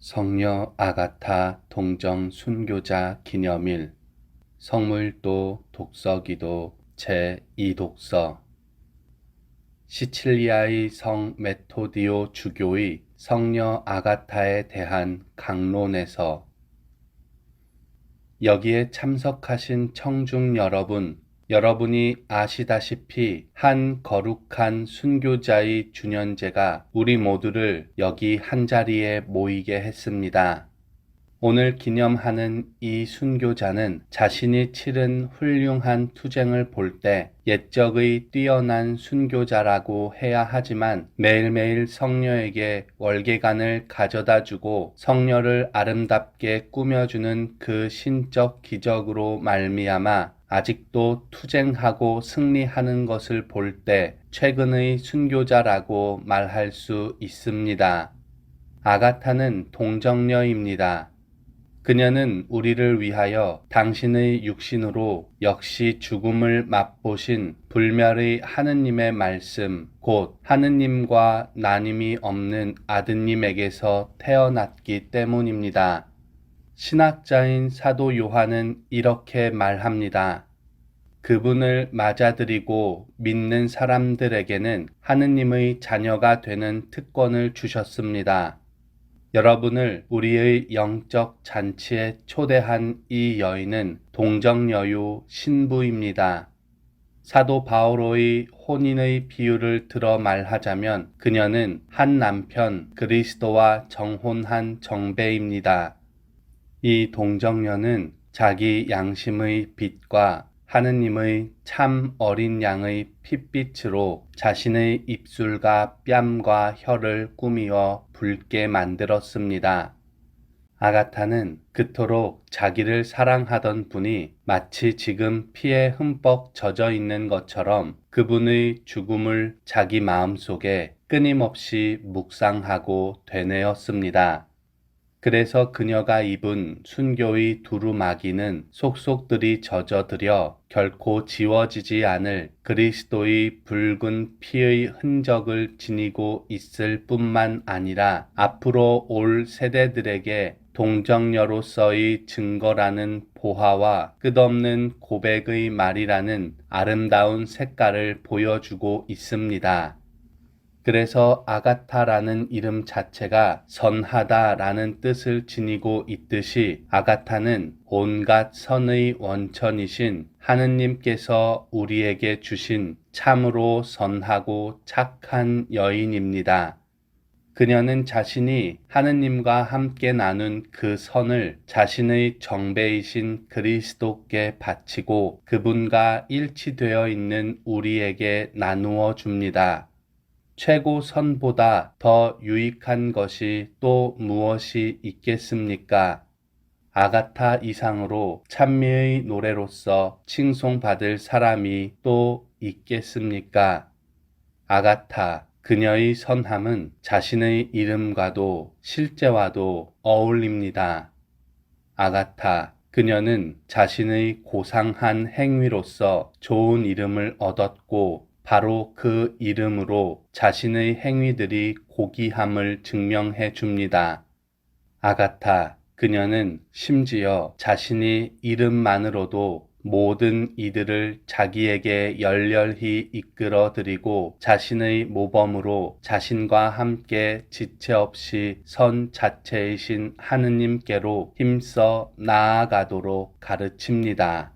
성녀 아가타 동정 순교자 기념일. 성물도 독서기도 제2독서. 시칠리아의 성 메토디오 주교의 성녀 아가타에 대한 강론에서 여기에 참석하신 청중 여러분, 여러분이 아시다시피 한 거룩한 순교자의 주년제가 우리 모두를 여기 한자리에 모이게 했습니다. 오늘 기념하는 이 순교자는 자신이 치른 훌륭한 투쟁을 볼 때 옛적의 뛰어난 순교자라고 해야 하지만 매일매일 성녀에게 월계관을 가져다 주고 성녀를 아름답게 꾸며주는 그 신적 기적으로 말미암아 아직도 투쟁하고 승리하는 것을 볼 때 최근의 순교자라고 말할 수 있습니다. 아가타는 동정녀입니다. 그녀는 우리를 위하여 당신의 육신으로 역시 죽음을 맛보신 불멸의 하느님의 말씀, 곧 하느님과 나님이 없는 아드님에게서 태어났기 때문입니다. 신학자인 사도 요한은 이렇게 말합니다. 그분을 맞아들이고 믿는 사람들에게는 하느님의 자녀가 되는 특권을 주셨습니다. 여러분을 우리의 영적 잔치에 초대한 이 여인은 동정여유 신부입니다. 사도 바오로의 혼인의 비유를 들어 말하자면 그녀는 한 남편 그리스도와 정혼한 정배입니다. 이 동정녀는 자기 양심의 빛과 하느님의 참 어린 양의 핏빛으로 자신의 입술과 뺨과 혀를 꾸미어 붉게 만들었습니다. 아가타는 그토록 자기를 사랑하던 분이 마치 지금 피에 흠뻑 젖어 있는 것처럼 그분의 죽음을 자기 마음속에 끊임없이 묵상하고 되뇌었습니다. 그래서 그녀가 입은 순교의 두루마기는 속속들이 젖어들여 결코 지워지지 않을 그리스도의 붉은 피의 흔적을 지니고 있을 뿐만 아니라 앞으로 올 세대들에게 동정녀로서의 증거라는 보화와 끝없는 고백의 말이라는 아름다운 색깔을 보여주고 있습니다. 그래서 아가타라는 이름 자체가 선하다라는 뜻을 지니고 있듯이 아가타는 온갖 선의 원천이신 하느님께서 우리에게 주신 참으로 선하고 착한 여인입니다. 그녀는 자신이 하느님과 함께 나눈 그 선을 자신의 정배이신 그리스도께 바치고 그분과 일치되어 있는 우리에게 나누어 줍니다. 최고 선보다 더 유익한 것이 또 무엇이 있겠습니까? 아가타 이상으로 찬미의 노래로서 칭송받을 사람이 또 있겠습니까? 아가타, 그녀의 선함은 자신의 이름과도 실제와도 어울립니다. 아가타, 그녀는 자신의 고상한 행위로서 좋은 이름을 얻었고 바로 그 이름으로 자신의 행위들이 고귀함을 증명해 줍니다. 아가타, 그녀는 심지어 자신이 이름만으로도 모든 이들을 자기에게 열렬히 이끌어 드리고 자신의 모범으로 자신과 함께 지체 없이 선 자체이신 하느님께로 힘써 나아가도록 가르칩니다.